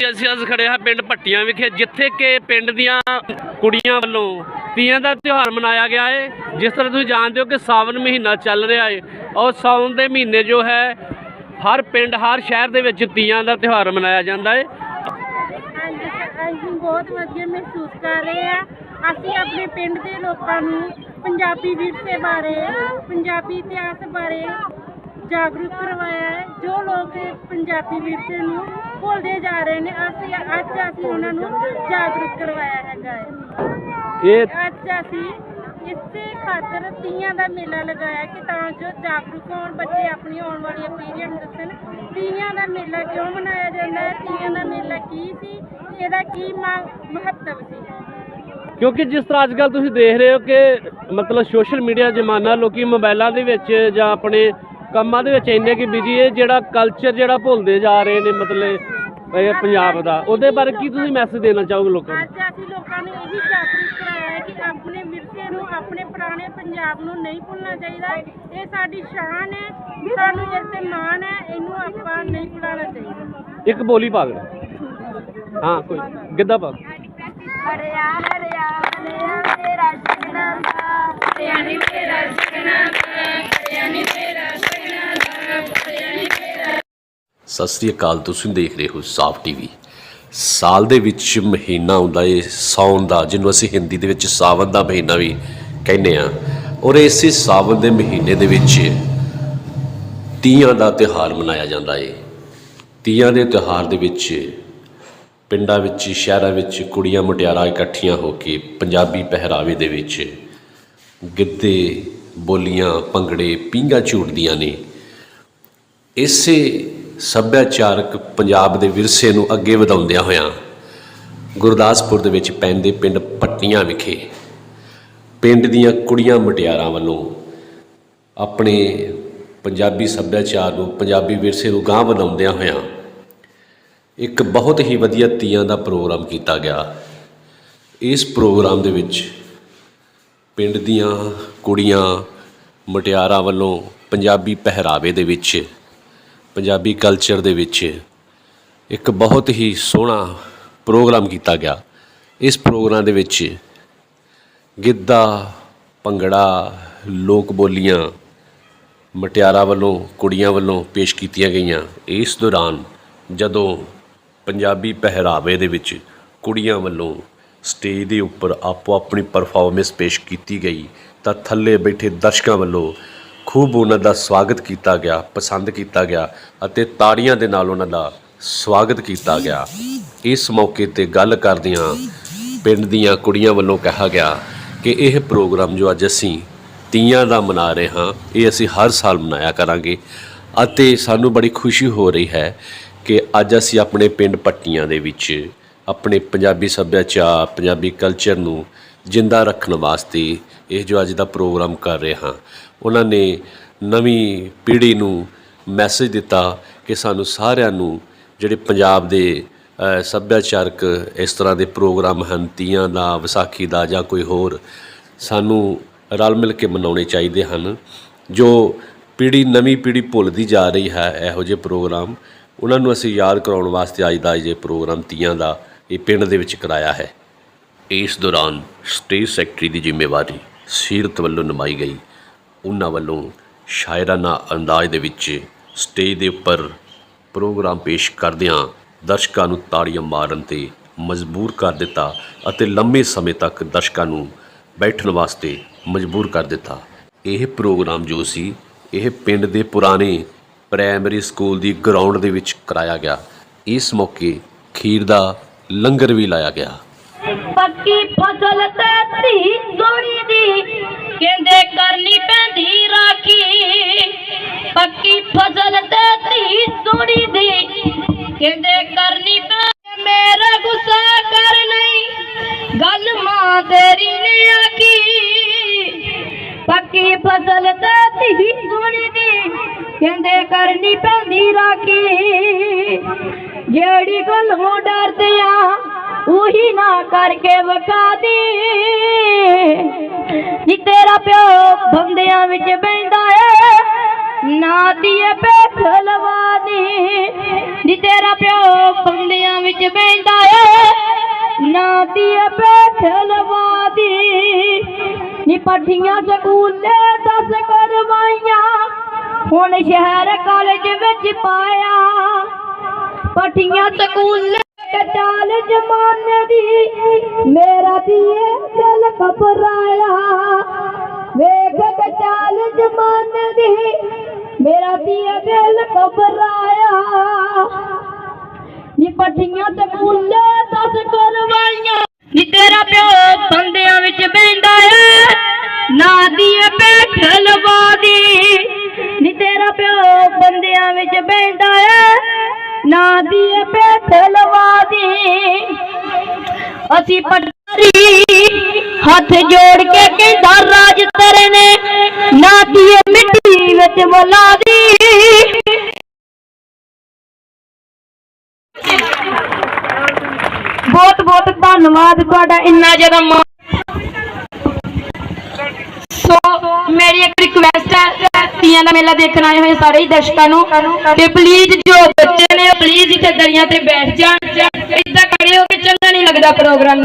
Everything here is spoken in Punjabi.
ਅਸੀਂ ਅੱਜ ਖੜੇ ਹਾਂ ਪਿੰਡ ਭੱਟੀਆਂ ਵਿਖੇ, ਜਿੱਥੇ ਕਿ ਪਿੰਡ ਦੀਆਂ ਕੁੜੀਆਂ ਵੱਲੋਂ ਤੀਆਂ ਦਾ ਤਿਉਹਾਰ ਮਨਾਇਆ ਗਿਆ ਹੈ ਜਿਸ ਤਰ੍ਹਾਂ ਤੁਸੀਂ ਜਾਣਦੇ ਹੋ ਕਿ ਸਾਵਨ ਮਹੀਨਾ ਚੱਲ ਰਿਹਾ ਹੈ ਔਰ ਸਾਵਨ ਦੇ ਮਹੀਨੇ ਜੋ ਹੈ, ਹਰ ਪਿੰਡ, ਹਰ ਸ਼ਹਿਰ ਦੇ ਵਿੱਚ ਤੀਆਂ ਦਾ ਤਿਉਹਾਰ ਮਨਾਇਆ ਜਾਂਦਾ ਹੈ ਅਸੀਂ ਬਹੁਤ ਵਧੀਆ ਮਹਿਸੂਸ ਕਰ ਰਹੇ ਆ ਅਸੀਂ ਆਪਣੇ ਪਿੰਡ ਦੇ ਲੋਕਾਂ ਨੂੰ ਪੰਜਾਬੀ ਵਿਰਸੇ ਬਾਰੇ, ਪੰਜਾਬੀ ਇਤਿਹਾਸ ਬਾਰੇ ਜਾਗਰੂਕ ਕਰਵਾਇਆ ਹੈ। ਜੋ ਲੋਕ ਪੰਜਾਬੀ ਵਿਰਸੇ ਨੂੰ ਭੁੱਲਦੇ ਜਾ ਰਹੇ ਨੇ। ਅਸੀਂ ਅੱਜ ਅਸੀਂ ਉਹਨਾਂ ਨੂੰ ਜਾਗਰੂਕ ਕਰਵਾਇਆ ਹੈਗਾ ਹੈ। ਇਹ ਅੱਜ ਅਸੀਂ ਇਸੇ ਖਾਤਰ ਤੀਆਂ ਦਾ ਮੇਲਾ ਲਗਾਇਆ ਕਿ ਤਾਂ ਜੋ ਜਾਗਰੂਕ ਹੋਣ ਬੱਚੇ ਆਪਣੀ ਆਉਣ ਵਾਲੀ ਨੂੰ ਦੱਸਣ। ਤੀਆਂ ਦਾ ਮੇਲਾ ਕਿਉਂ ਮਨਾਇਆ ਜਾਂਦਾ ਹੈ? ਤੀਆਂ ਦਾ ਮੇਲਾ ਕੀ ਸੀ? ਇਹਦਾ ਕੀ ਮਹੱਤਵ ਸੀ? ਕਿਉਂਕਿ ਜਿਸ ਤਰ੍ਹਾਂ ਅੱਜ ਕੱਲ੍ਹ ਤੁਸੀਂ ਦੇਖ ਰਹੇ ਹੋ ਕਿ ਮਤਲਬ ਸੋਸ਼ਲ ਮੀਡੀਆ ਜ਼ਮਾਨਾ ਲੋਕੀ ਮੋਬਾਈਲਾਂ ਦੇ ਵਿੱਚ ਜਾਂ ਆਪਣੇ ਕੰਮਾਂ ਦੇ ਵਿੱਚ ਇੰਨੇ ਕਿ ਬਿਜ਼ੀ ਹੈ ਜਿਹੜਾ ਕਲਚਰ ਜਿਹੜਾ ਭੁੱਲਦੇ ਜਾ ਰਹੇ ਨੇ ਮਤਲਬ ਇਹ ਪੰਜਾਬ ਦਾ। ਉਹਦੇ ਬਾਰੇ ਕੀ ਤੁਸੀਂ ਮੈਸੇਜ ਦੇਣਾ ਚਾਹੋਗੇ ਲੋਕਾਂ ਨੂੰ? ਅੱਜ ਅਸੀਂ ਲੋਕਾਂ ਨੂੰ ਇਹੀ ਜਾਗਰੂਕ ਕਰਾਇਆ ਹੈ ਕਿ ਆਪਣੇ ਵਿਰਸੇ ਨੂੰ ਆਪਣੇ ਪੁਰਾਣੇ ਪੰਜਾਬ ਨੂੰ ਨਹੀਂ ਭੁੱਲਣਾ ਚਾਹੀਦਾ। ਇਹ ਸਾਡੀ ਸ਼ਾਨ ਹੈ ਸਾਨੂੰ ਇਸ ਤੇ ਮਾਣ ਹੈ ਇਹਨੂੰ ਆਪਾਂ ਨਹੀਂ ਭੁਲਾਉਣਾ ਚਾਹੀਦਾ। ਇੱਕ ਬੋਲੀ ਪਾ ਦੇ ਹਾਂ ਕੋਈ ਗਿੱਧਾ ਪਾ। ਹਰਿਆ ਹਰਿਆ ਸਤਿ ਸ੍ਰੀ ਅਕਾਲ, ਤੁਸੀਂ ਦੇਖ ਰਹੇ ਹੋ ਸਾਫ਼ ਟੀਵੀ। ਸਾਲ ਦੇ ਵਿੱਚ ਮਹੀਨਾ ਹੁੰਦਾ ਏ ਸਾਉਣ ਦਾ, ਜਿਹਨੂੰ ਅਸੀਂ ਹਿੰਦੀ ਦੇ ਵਿੱਚ ਸਾਵਨ ਦਾ ਮਹੀਨਾ ਵੀ ਕਹਿੰਦੇ ਆ ਔਰ ਇਸੇ ਸਾਵਨ ਦੇ ਮਹੀਨੇ ਦੇ ਵਿੱਚ ਤੀਆਂ ਦਾ ਤਿਉਹਾਰ ਮਨਾਇਆ ਜਾਂਦਾ ਏ। ਤੀਆਂ ਦੇ ਤਿਉਹਾਰ ਦੇ ਵਿੱਚ ਪਿੰਡਾਂ ਵਿੱਚ, ਸ਼ਹਿਰਾਂ ਵਿੱਚ ਕੁੜੀਆਂ ਮੁਟਿਆਰਾਂ ਇਕੱਠੀਆਂ ਹੋ ਕੇ ਪੰਜਾਬੀ ਪਹਿਰਾਵੇ ਦੇ ਵਿੱਚ ਗਿੱਧੇ, ਬੋਲੀਆਂ, ਭੰਗੜੇ, ਪੀਂਘਾਂ ਝੂਟਦੀਆਂ ਨੇ। ਇਸੇ ਸੱਭਿਆਚਾਰਕ ਪੰਜਾਬ ਦੇ ਵਿਰਸੇ ਨੂੰ ਅੱਗੇ ਵਧਾਉਂਦਿਆਂ ਹੋਇਆਂ ਗੁਰਦਾਸਪੁਰ ਦੇ ਵਿੱਚ ਪੈਂਦੇ ਪਿੰਡ ਪੱਟੀਆਂ ਵਿਖੇ ਪਿੰਡ ਦੀਆਂ ਕੁੜੀਆਂ ਮਟਿਆਰਾਂ ਵੱਲੋਂ ਆਪਣੇ ਪੰਜਾਬੀ ਸੱਭਿਆਚਾਰ ਨੂੰ, ਪੰਜਾਬੀ ਵਿਰਸੇ ਨੂੰ ਗਾਂਹ ਵਧਾਉਂਦਿਆਂ ਹੋਇਆਂ ਇੱਕ ਬਹੁਤ ਹੀ ਵਧੀਆ ਤੀਆਂ ਦਾ ਪ੍ਰੋਗਰਾਮ ਕੀਤਾ ਗਿਆ। ਇਸ ਪ੍ਰੋਗਰਾਮ ਦੇ ਵਿੱਚ ਪਿੰਡ ਦੀਆਂ ਕੁੜੀਆਂ ਮੁਟਿਆਰਾਂ ਵੱਲੋਂ ਪੰਜਾਬੀ ਪਹਿਰਾਵੇ ਦੇ ਵਿੱਚ ਪੰਜਾਬੀ ਕਲਚਰ ਦੇ ਵਿੱਚ ਇੱਕ ਬਹੁਤ ਹੀ ਸੋਹਣਾ ਪ੍ਰੋਗਰਾਮ ਕੀਤਾ ਗਿਆ। ਇਸ ਪ੍ਰੋਗਰਾਮ ਦੇ ਵਿੱਚ ਗਿੱਧਾ, ਭੰਗੜਾ, ਲੋਕ ਬੋਲੀਆਂ, ਮਟਿਆਰਾਂ ਵੱਲੋਂ, ਕੁੜੀਆਂ ਵੱਲੋਂ ਪੇਸ਼ ਕੀਤੀਆਂ ਗਈਆਂ। ਇਸ ਦੌਰਾਨ ਜਦੋਂ ਪੰਜਾਬੀ ਪਹਿਰਾਵੇ ਦੇ ਵਿੱਚ ਕੁੜੀਆਂ ਵੱਲੋਂ ਸਟੇਜ ਦੇ ਉੱਪਰ ਆਪੋ ਆਪਣੀ ਪਰਫਾਰਮੈਂਸ ਪੇਸ਼ ਕੀਤੀ ਗਈ, ਤਾਂ ਥੱਲੇ ਬੈਠੇ ਦਰਸ਼ਕਾਂ ਵੱਲੋਂ ਖੂਬ ਉਹਨਾਂ ਦਾ ਸਵਾਗਤ ਕੀਤਾ ਗਿਆ, ਪਸੰਦ ਕੀਤਾ ਗਿਆ ਅਤੇ ਤਾੜੀਆਂ ਦੇ ਨਾਲ ਉਹਨਾਂ ਦਾ ਸਵਾਗਤ ਕੀਤਾ ਗਿਆ। ਇਸ ਮੌਕੇ ਤੇ ਗੱਲ ਕਰਦਿਆਂ ਪਿੰਡ ਦੀਆਂ ਕੁੜੀਆਂ ਵੱਲੋਂ ਕਿਹਾ ਗਿਆ ਕਿ ਇਹ ਪ੍ਰੋਗਰਾਮ ਜੋ ਅੱਜ ਅਸੀਂ ਤੀਆਂ ਦਾ ਮਨਾ ਰਹੇ ਹਾਂ, ਇਹ ਅਸੀਂ ਹਰ ਸਾਲ ਮਨਾਇਆ ਕਰਾਂਗੇ ਅਤੇ ਸਾਨੂੰ ਬੜੀ ਖੁਸ਼ੀ ਹੋ ਰਹੀ ਹੈ ਕਿ ਅੱਜ ਅਸੀਂ ਆਪਣੇ ਪਿੰਡ ਪੱਟੀਆਂ ਦੇ ਵਿੱਚ ਆਪਣੇ ਪੰਜਾਬੀ ਸੱਭਿਆਚਾਰ, ਪੰਜਾਬੀ ਕਲਚਰ ਨੂੰ ਜਿੰਦਾ ਰੱਖਣ ਵਾਸਤੇ ਇਹ ਜੋ ਅੱਜ ਦਾ ਪ੍ਰੋਗਰਾਮ ਕਰ ਰਹੇ ਹਾਂ, ਉਹਨਾਂ ਨੇ ਨਵੀਂ ਪੀੜ੍ਹੀ ਨੂੰ ਮੈਸੇਜ ਦਿੱਤਾ ਕਿ ਸਾਨੂੰ ਸਾਰਿਆਂ ਨੂੰ ਜਿਹੜੇ ਪੰਜਾਬ ਦੇ ਸੱਭਿਆਚਾਰਕ ਇਸ ਤਰ੍ਹਾਂ ਦੇ ਪ੍ਰੋਗਰਾਮ ਹਨ, ਤੀਆਂ ਦਾ, ਵਿਸਾਖੀ ਦਾ ਜਾਂ ਕੋਈ ਹੋਰ, ਸਾਨੂੰ ਰਲ ਮਿਲ ਕੇ ਮਨਾਉਣੇ ਚਾਹੀਦੇ ਹਨ। ਜੋ ਪੀੜ੍ਹੀ, ਨਵੀਂ ਪੀੜ੍ਹੀ ਭੁੱਲਦੀ ਜਾ ਰਹੀ ਹੈ ਇਹੋ ਜਿਹੇ ਪ੍ਰੋਗਰਾਮ, ਉਹਨਾਂ ਨੂੰ ਅਸੀਂ ਯਾਦ ਕਰਾਉਣ ਵਾਸਤੇ ਅੱਜ ਦਾ ਇਹ ਪ੍ਰੋਗਰਾਮ ਤੀਆਂ ਦਾ ਇਹ ਪਿੰਡ ਦੇ ਵਿੱਚ ਕਰਾਇਆ ਹੈ। ਇਸ ਦੌਰਾਨ ਸਟੇਜ ਸੈਕਟਰੀ ਦੀ ਜ਼ਿੰਮੇਵਾਰੀ ਸੀਰਤ ਵੱਲੋਂ ਨਿਭਾਈ ਗਈ। ਉਹਨਾਂ ਵੱਲੋਂ ਸ਼ਾਇਰਾਨਾ ਅੰਦਾਜ਼ ਦੇ ਵਿੱਚ ਸਟੇਜ ਦੇ ਉੱਪਰ ਪ੍ਰੋਗਰਾਮ ਪੇਸ਼ ਕਰਦਿਆਂ ਦਰਸ਼ਕਾਂ ਨੂੰ ਤਾੜੀਆਂ ਮਾਰਨ ਤੇ ਮਜਬੂਰ ਕਰ ਦਿੱਤਾ ਅਤੇ ਲੰਮੇ ਸਮੇਂ ਤੱਕ ਦਰਸ਼ਕਾਂ ਨੂੰ ਬੈਠਣ ਵਾਸਤੇ ਮਜਬੂਰ ਕਰ ਦਿੱਤਾ। ਇਹ ਪ੍ਰੋਗਰਾਮ ਜੋ ਸੀ, ਇਹ ਪਿੰਡ ਦੇ ਪੁਰਾਣੇ ਪ੍ਰਾਇਮਰੀ ਸਕੂਲ ਦੀ ਗਰਾਊਂਡ ਦੇ ਵਿੱਚ ਕਰਾਇਆ ਗਿਆ। ਇਸ ਮੌਕੇ ਖੀਰ ਦਾ ਲੰਗਰ ਵੀ ਲਾਇਆ ਗਿਆ। ਪੱਕੀ ਫਸਲ ਤੇ ਧੀ ਸੋਣੀ ਦੀ, ਕਹਿੰਦੇ ਕਰਨੀ ਪੈਂਦੀ ਰਾਖੀ। ਪੱਕੀ ਫਸਲ ਤੇ ਧੀ ਸੋਣੀ ਦੀ, ਕਹਿੰਦੇ ਕਰਨੀ ਪੈਂਦੀ ਮੇਰਾ ਗੁੱਸਾ ਕਰ ਨਹੀਂ ਗੱਲ ਮਾਂ ਤੇਰੀ ਨੇ ਆਖੀ। ਪੱਕੀ ਫਸਲ ਤੇ ਧੀ ਸੋਣੀ ਦੀ, ਕਹਿੰਦੇ ਕਰਨੀ ਪੈਂਦੀ ਰਾਖੀ। ਜਿਹੜੀ ਗੱਲ ਹੋ ਡਰਦੇ ਆ ਉਹੀ ਨਾ ਕਰਕੇ ਵਕਾ ਦੇ। ਤੇਰਾ ਪਿਓ ਬੰਦਿਆਂ ਵਿੱਚ ਬੈਂਦਾ ਏ, ਨਾ ਦੀਏ ਪੇ ਬੈਠ ਤੇਰਾ ਪਿਓ ਬੰਦਿਆਂ ਵਿੱਚ ਬੈਂਦਾ ਏ, ਨਾ ਦੀਏ ਬੈਠ ਨੀ ਪੱਠੀਆਂ ਸਕੂਲੇ ਦਸ ਕਰਵਾਈਆਂ, ਹੁਣ ਸ਼ਹਿਰ ਕਾਲਜ ਵਿੱਚ ਪਾਇਆ। ਪੱਠੀਆਂ ਸਕੂਲੇ ਚਾਲ ਜਮਾਨੇ ਦੀ। ਮੇਰਾ ਦੀਏ ਦਿਲ ਘਬਰਾਇਆ। ਵੇਖ ਕੇ ਜਮਾਨੇ ਦੀ। ਮੇਰਾ ਦੀਏ ਦਿਲ ਘਬਰਾਇਆ। ਨੀ ਪੱਠੀਆਂ ਸਕੂਲੇ ਦਸ ਕਰਵਾਈਆਂ। ਨੀ ਤੇਰਾ ਪਿਓ ਬੰਦਿਆਂ ਵਿੱਚ ਬੈਂਦਾ ਏ ਨਾ ਦੀਏ ਬੈਠ ਲਵਾਦੀ ਨੀ ਤੇਰਾ ਪਿਓ ਬੰਦਿਆਂ ਵਿੱਚ ਬੈਂਦਾ ਏ ਨਾ ਦੀਏ ਬੈਠ ਲਵਾਦੀ ਅਸੀਂ ਪਟਰੀ ਹੱਥ ਜੋੜ ਕੇ ਕਹਿੰਦਾ ਰਾਜ ਤੇਰੇ ਨੇ, ਨਾ ਦੀਏ ਮਿੱਟੀ ਵਿੱਚ ਮਲਾ ਦੀ। ਬਹੁਤ ਬਹੁਤ ਧੰਨਵਾਦ ਤੁਹਾਡਾ ਇੰਨਾ ਜ਼ਿਆਦਾ ਸੋ ਮੇਰੀ ਇੱਕ ਰਿਕੁਐਸਟ ਹੈ ਤੀਆਂ ਦਾ ਮੇਲਾ ਦੇਖਣ ਆਏ ਹੋਏ ਸਾਰੇ ਹੀ ਦਰਸ਼ਕਾਂ ਨੂੰ। ਤੇ ਪਲੀਜ਼ ਜੋ ਬੱਚੇ ਨੇ ਪਲੀਜ਼ ਇੱਥੇ ਦਰੀਆਂ ਤੇ ਬੈਠ ਜਾਣ। ਇੱਦਾਂ ਖੜੇ ਹੋ ਕੇ ਚੰਗਾ ਨਹੀਂ ਲੱਗਦਾ ਪ੍ਰੋਗਰਾਮ।